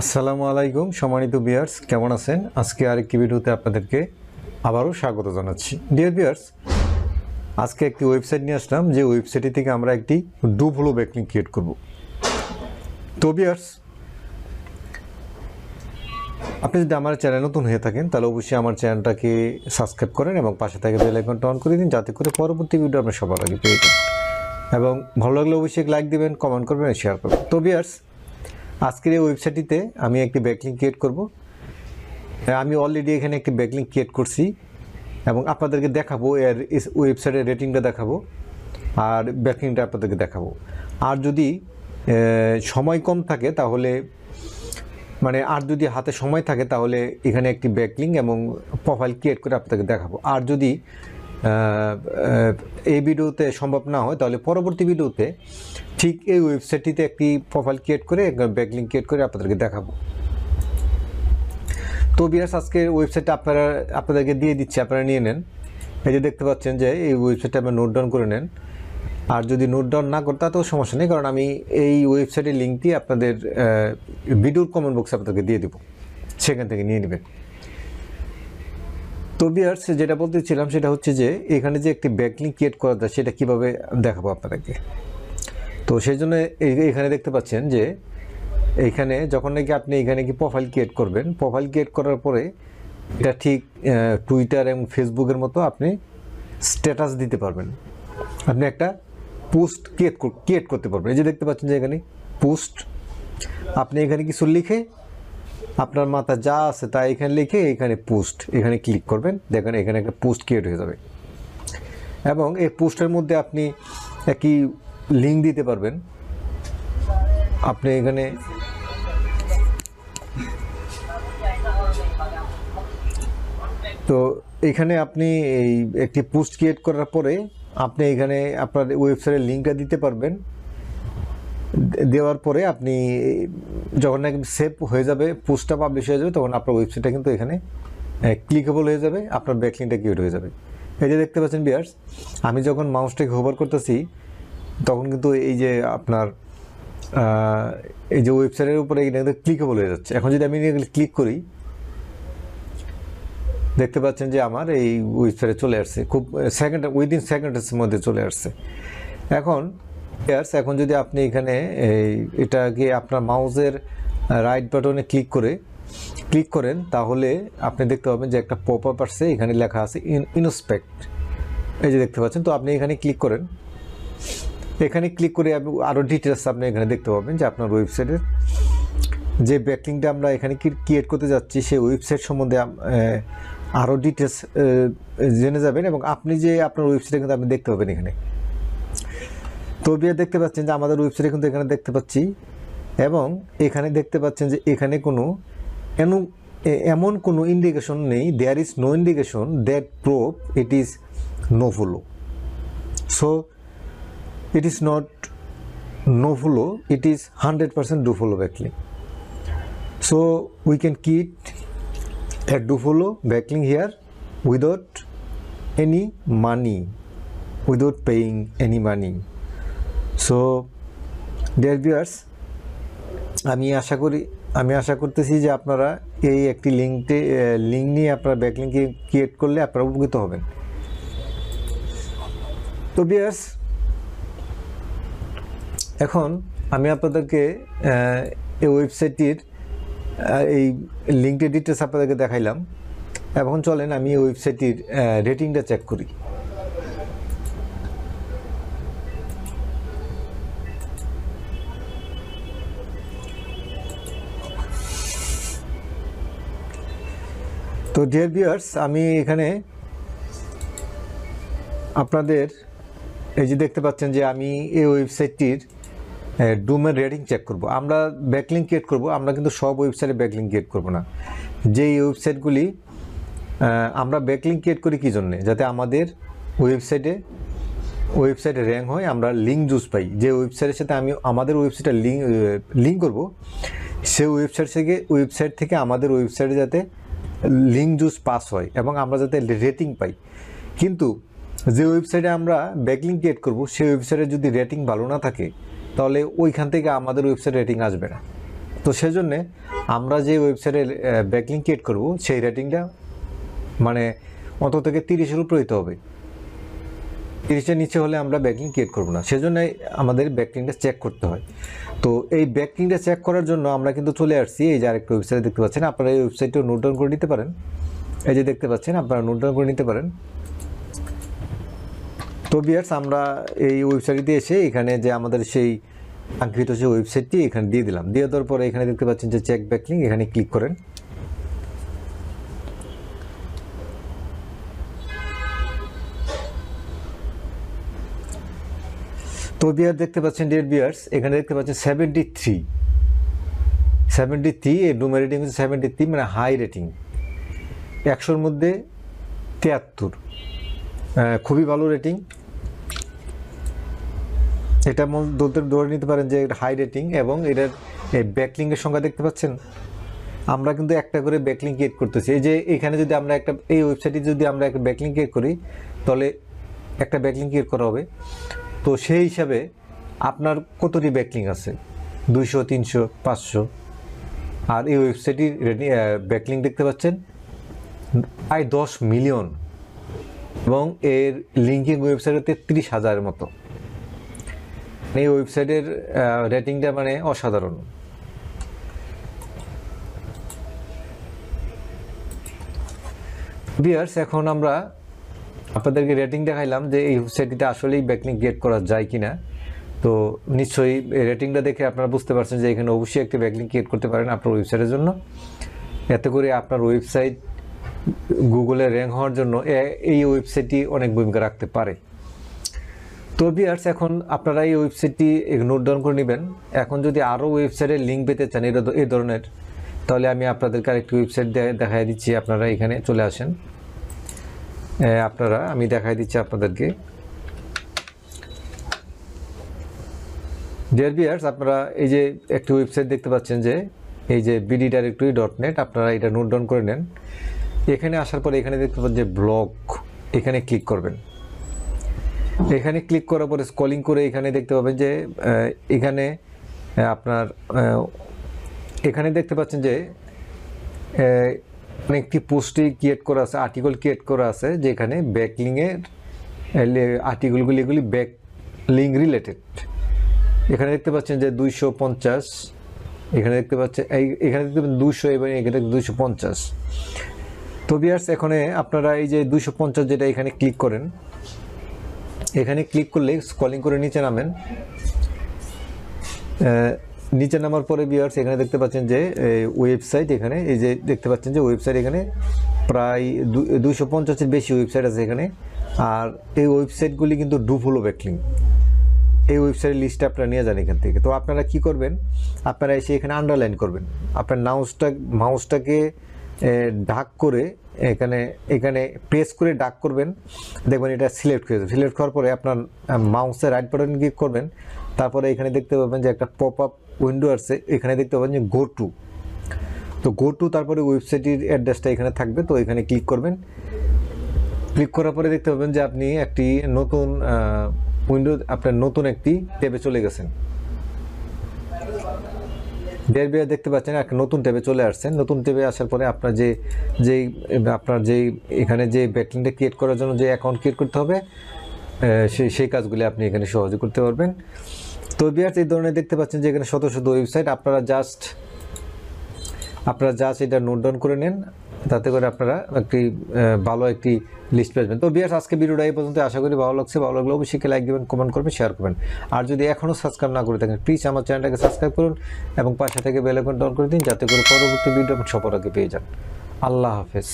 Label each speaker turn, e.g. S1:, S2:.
S1: আসসালামু আলাইকুম, সম্মানিত বিয়ার্স কেমন আছেন? আজকে আরেকটি ভিডিওতে আপনাদেরকে আবারও স্বাগত জানাচ্ছি। ডিয়ার বিয়ার্স আজকে একটি ওয়েবসাইট নিয়ে আসলাম, যে ওয়েবসাইটটি থেকে আমরা একটি ডুব হলো ব্যাকলিং ক্রিয়েট করব। তো বিয়ার্স আপনি যদি আমার চ্যানেল নতুন হয়ে থাকেন, তাহলে অবশ্যই আমার চ্যানেলটাকে সাবস্ক্রাইব করেন এবং পাশে থেকে বেল আইকনটা অন করে দিন, যাতে করে পরবর্তী ভিডিও আপনি সবার আগে পেয়ে যান। এবং ভালো লাগলে অবশ্যই লাইক দিবেন কমেন্ট করবেন শেয়ার করবেন। তো বিয়ার্স আজকের এই ওয়েবসাইটটিতে আমি একটি ব্যাকলিং ক্রিয়েট করব। আমি অলরেডি এখানে একটি ব্যাকলিং ক্রিয়েট করছি এবং আপনাদেরকে দেখাবো এর ওয়েবসাইটের রেটিংটা দেখাবো আর ব্যাকলিংটা আপনাদেরকে দেখাবো। আর যদি সময় কম থাকে তাহলে মানে আর যদি হাতে সময় থাকে তাহলে এখানে একটি ব্যাকলিং এবং প্রোফাইল ক্রিয়েট করে আপনাদেরকে দেখাবো। আর যদি এই ভিডিওতে সম্ভব না হয়, তাহলে পরবর্তী ভিডিওতে ঠিক এই ওয়েবসাইটটিতে একটি প্রোফাইল ক্রিয়েট করে ব্যাকলিং ক্রিয়েট করে আপনাদেরকে দেখাবো। তো বিয়ার্স আজকের ওয়েবসাইটটা আপনারা, আপনাদেরকে দিয়ে দিচ্ছি, আপনারা নিয়ে নেন। এই যে দেখতে পাচ্ছেন যে এই ওয়েবসাইটটা আপনার নোট ডাউন করে নেন। আর যদি নোট ডাউন না করতে তো সমস্যা নেই, কারণ আমি এই ওয়েবসাইটের লিঙ্কটি আপনাদের ভিডিওর কমেন্ট বক্সে আপনাদেরকে দিয়ে দেবো। সেখান থেকে নিয়ে নেবেন। তো বিয়ার্স যেটা বলতেছিলাম সেটা হচ্ছে যে, এখানে যে একটি ব্যাকলিং ক্রিয়েট করা যায় সেটা কীভাবে দেখাবো আপনাদেরকে? তো সেই জন্য এখানে দেখতে পাচ্ছেন যে এইখানে যখন নাকি আপনি এখানে কি প্রোফাইল ক্রিয়েট করবেন প্রোফাইল ক্রিয়েট করার পরে এটা ঠিক টুইটার এবং ফেসবুকের মতো আপনি স্ট্যাটাস দিতে পারবেন। আপনি একটা পোস্ট ক্রিয়েট ক্রিয়েট করতে পারবেন। এই যে দেখতে পাচ্ছেন যে এখানে পোস্ট আপনি এখানে কিছু লিখে আপনার মাথা যা আছে তা এখানে লিখে এখানে পোস্ট এখানে ক্লিক করবেন। দেখেন এখানে একটা পোস্ট ক্রিয়েট হয়ে যাবে। এবং এই পোস্টের মধ্যে আপনি একই লিঙ্ক দিতে পারবেন। আপনি এখানে তো এখানে আপনি এই একটি পোস্ট ক্রিয়েট করার পরে আপনি এখানে আপনার ওয়েবসাইটের লিঙ্কটা দিতে পারবেন। দেওয়ার পরে আপনি, যখন নাকি সেভ হয়ে যাবে পোস্টটা পাবলিশ হয়ে যাবে, তখন আপনার ওয়েবসাইটটা কিন্তু এখানে ক্লিকেবল হয়ে যাবে, আপনার ব্যাকলিংটা ক্রিয়েট হয়ে যাবে। এই যে দেখতে পাচ্ছেন বিয়ার্স আমি যখন মাউসটাকে হোভার করতেছি, তখন কিন্তু এই যে আপনার এই যে ওয়েবসাইটের উপরে এটা ক্লিকেবল হয়ে যাচ্ছে। এখন যদি আমি ক্লিক করি, দেখতে পাচ্ছেন যে আমার এই ওয়েবসাইটে চলে আসছে। খুব সেকেন্ড উইদিন সেকেন্ডের মধ্যে চলে আসছে। এখন ইয়ার্স এখন যদি আপনি এখানে এই এটাকে আপনার মাউজের রাইট বাটনে ক্লিক করে ক্লিক করেন, তাহলে আপনি দেখতে পাবেন যে একটা পপ আপ আসছে, এখানে লেখা আছে ইনস্পেক্ট এই যে দেখতে পাচ্ছেন, তো আপনি এখানে ক্লিক করেন। এখানে ক্লিক করে আরও ডিটেলস আপনি এখানে দেখতে পাবেন যে আপনার ওয়েবসাইটের যে ব্যাকলিংটা আমরা এখানে ক্রিয়েট করতে যাচ্ছি, সেই ওয়েবসাইট সম্বন্ধে আরও ডিটেলস জেনে যাবেন এবং আপনি যে আপনার ওয়েবসাইটে কিন্তু আপনি দেখতে পাবেন এখানে। তবে দেখতে পাচ্ছেন যে আমাদের ওয়েবসাইটে কিন্তু এখানে দেখতে পাচ্ছি। এবং এখানে দেখতে পাচ্ছেন যে এখানে কোনো এন এমন কোনো ইন্ডিকেশন নেই। There is no indication that prop it is no follow so it is not no follow it is hundred percent do follow backlink so we can get at do follow backlink here without any money without paying any money so, dear viewers, আমি আশা করি, আমি আশা করতেছি যে আপনারা এই একটি লিঙ্কটে link নিয়ে আপনারা ব্যাকলিঙ্ক ক্রিয়েট করলে আপনারা উপকৃত হবেন। তো বিয়ার্স এখন আমি আপনাদেরকে এই ওয়েবসাইটটির এই লিঙ্কটির ডিটেলস আপনাদেরকে দেখাইলাম। এখন চলেন আমি এই ওয়েবসাইটটির রেটিংটা চেক করি। তো ডিয়ার বিয়ার্স আমি এখানে আপনাদের এই যে দেখতে পাচ্ছেন যে আমি এই ওয়েবসাইটটির ডুমের রেটিং চেক করব। আমরা ব্যাকলিং ক্রিয়েট করব, আমরা কিন্তু সব ওয়েবসাইটে ব্যাকলিং ক্রিয়েট করব না। যে এই ওয়েবসাইটগুলি আমরা ব্যাকলিং ক্রিয়েট করি কী জন্যে? যাতে আমাদের ওয়েবসাইটে ওয়েবসাইটে র্যাঙ্ক হয়, আমরা লিঙ্ক জুস পাই। যে ওয়েবসাইটের সাথে আমি, আমাদের ওয়েবসাইটে লিঙ্ক লিঙ্ক করব, সেই ওয়েবসাইট থেকে ওয়েবসাইট থেকে আমাদের ওয়েবসাইটে যাতে লিঙ্ক জুস পাস হয় এবং আমরা যাতে রেটিং পাই। কিন্তু যে ওয়েবসাইটে আমরা ব্যাকলিং ক্রিয়েট করব, সেই ওয়েবসাইটে যদি রেটিং ভালো না থাকে, তাহলে ওইখান থেকে আমাদের ওয়েবসাইট রেটিং আসবে না। তো সেজন্যে আমরা যে ওয়েবসাইটে ব্যাকলিং ক্রিয়েট করব, সেই রেটিংটা মানে অত থেকে তিরিশের উপরে হবে। তিরিশের নিচে হলে আমরা ব্যাকলিং ক্রিয়েট করব না। সেজন্য আমাদের ব্যাকলিংটা চেক করতে হয়। তো এই ব্যাকলিংটা চেক করার জন্য আমরা কিন্তু চলে আসছি। এই যে আরেকটা ওয়েবসাইট দেখতে পাচ্ছেন, আপনারা এই ওয়েবসাইটটিও নোট ডাউন করে নিতে পারেন। এই যে দেখতে পাচ্ছেন, আপনারা নোট ডাউন করে নিতে পারেন। তো বিয়ার্স আমরা এই ওয়েবসাইটটিতে এসে এখানে যে আমাদের সেই আঙ্কিত সেই ওয়েবসাইটটি এখানে দিয়ে দিলাম। দিয়ে দেওয়ার পরে এখানে দেখতে পাচ্ছেন যে চেক ব্যাকলিং এখানে ক্লিক করেন। তো বিয়ার দেখতে পাচ্ছেন ডিয়ার বিয়ার্স এখানে দেখতে পাচ্ছেন সেভেন্টি থ্রি সেভেন্টি থ্রি এই ডুমের রেটিং হচ্ছে সেভেন্টি থ্রি মানে হাই রেটিং একশোর মধ্যে তিয়াত্তর। খুবই ভালো রেটিং এটা ধরতে ধরে নিতে পারেন যে এটা হাই রেটিং এবং এটার ব্যাকলিংয়ের সংখ্যা দেখতে পাচ্ছেন? আমরা কিন্তু একটা করে ব্যাকলিং ক্রিয়েট করতেছি। এই যে এখানে যদি আমরা একটা এই ওয়েবসাইটে যদি আমরা একটা ব্যাকলিং ক্রিয়েট করি, তাহলে একটা ব্যাকলিং ক্রিয়েট করা হবে। তো সেই হিসাবে আপনার কতটি ব্যাকলিং আছে? দুইশো, তিনশো, পাঁচশো? আর এই ওয়েবসাইটটির ব্যাকলিং দেখতে পাচ্ছেন? প্রায় দশ মিলিয়ন। এবং এর লিঙ্কিং ওয়েবসাইটে তেত্রিশ হাজারের মতো। এই ওয়েবসাইটের রেটিংটা মানে অসাধারণ। বিয়ার্স এখন আমরা আপনাদেরকে রেটিং দেখাইলাম যে এই ওয়েবসাইটটিতে আসলেই ব্যাকলিং গেট করা যায় কিনা। তো নিশ্চয়ই রেটিংটা দেখে আপনারা বুঝতে পারছেন যে এখানে অবশ্যই একটি ব্যাকলিং ক্রিয়েট করতে পারেন আপনার ওয়েবসাইটের জন্য। এতে করে আপনার ওয়েবসাইট গুগলে র্যাঙ্ক হওয়ার জন্য এই ওয়েবসাইটটি অনেক ভূমিকা রাখতে পারে। তো বিয়ার্স এখন আপনারা এই ওয়েবসাইটটি নোট ডাউন করে নেবেন। এখন যদি আরও ওয়েবসাইটের লিঙ্ক পেতে চান, এটা এই ধরনের, তাহলে আমি আপনাদেরকে আরেকটি ওয়েবসাইট দেখাই দিচ্ছি, আপনারা এখানে চলে আসেন। আপনারা, আমি দেখাই দিচ্ছি আপনাদেরকে। ডিয়ার বিয়ার্স আপনারা এই যে একটি ওয়েবসাইট দেখতে পাচ্ছেন যে, এই যে বিডি ডাইরেক্টরি ডট নেট আপনারা এটা নোট ডাউন করে নেন। এখানে আসার পরে এখানে দেখতে পাচ্ছেন যে ব্লগ এখানে ক্লিক করবেন। এখানে ক্লিক করার পরে স্কলিং করে এখানে দেখতে পাবেন যে এখানে আপনার এখানে দেখতে পাচ্ছেন যে আহ, অনেকটি পোস্টে ক্রিয়েট করা আছে আর্টিকেল ক্রিয়েট করা আছে যেখানে ব্যাকলিংয়ের আর্টিকেলগুলি এগুলি ব্যাক রিলেটেড এখানে দেখতে পাচ্ছেন যে দুইশো পঞ্চাশ এখানে দেখতে পাচ্ছেন এই- এখানে দেখতে পাচ্ছেন দুইশো এবং এখানে দুইশো পঞ্চাশ। তো বিয়ার্স এখানে আপনারা এই যে দুইশো পঞ্চাশ যেটা এখানে ক্লিক করেন এখানে ক্লিক করলে স্কলিং করে নিচে নামেন। নিচে নামার পরে বিয়ার্স এখানে দেখতে পাচ্ছেন যে ওয়েবসাইট এখানে, এই যে দেখতে পাচ্ছেন যে ওয়েবসাইট এখানে প্রায় দুইশো পঞ্চাশের বেশি ওয়েবসাইট আছে এখানে। আর এই ওয়েবসাইটগুলি কিন্তু ডুফলো ব্যাকলিং এই ওয়েবসাইটের লিস্টটা আপনারা নিয়ে যান এখান থেকে। তো আপনারা কি করবেন? আপনারা এসে এখানে আন্ডারলাইন করবেন। আপনার মাউসটা মাউসটাকে ডাক করে এখানে এখানে প্রেস করে ডাক করবেন। দেখবেন এটা সিলেক্ট হয়ে যাবে। সিলেক্ট করার পরে আপনার মাউসের রাইট বাটন ক্লিক করবেন। তারপরে এখানে দেখতে পাবেন যে একটা পপ আপ উইন্ডো আছে, এখানে দেখতে পাবেন যে গো টু তো গো টু তারপরে ওয়েবসাইটের অ্যাড্রেসটা এখানে থাকবে, তো এখানে ক্লিক করবেন। ক্লিক করার পরে দেখতে পাবেন যে আপনি একটি নতুন উইন্ডো, আপনার নতুন একটি ট্যাবে চলে গেছেন। ডের বিয়ার দেখতে পাচ্ছেন একটা নতুন ট্যাবে চলে আসছেন। নতুন ট্যাবে আসার পরে আপনার যে যেই আপনার যেই এখানে যে ব্যাকলিংটা ক্রিয়েট করার জন্য যে অ্যাকাউন্ট ক্রিয়েট করতে হবে সেই সেই কাজগুলি আপনি এখানে সহজে করতে পারবেন। তো বিয়ার্স এই ধরনের দেখতে পাচ্ছেন যে এখানে শত শত ওয়েবসাইট আপনারা জাস্ট আপনারা জাস্ট এটা নোট ডাউন করে নেন, তাতে করে আপনারা একটি ভালো একটি লিস্ট পেয়ে যাবেন। তো বিয়ার্স আজকে ভিডিওটা এই পর্যন্ত আশা করি ভালো লাগছে। ভালো লাগলে অবশ্যই লাইক দেবেন কমেন্ট করবেন শেয়ার করবেন। আর যদি এখনও সাবস্ক্রাইব না করে থাকেন প্লিজ আমার চ্যানেলটাকে সাবস্ক্রাইব করুন এবং পাশে থেকে বেল ডাউন করে দিন, যাতে করে পরবর্তী ভিডিও আপনি সবার আগে পেয়ে যান। আল্লাহ হাফেজ।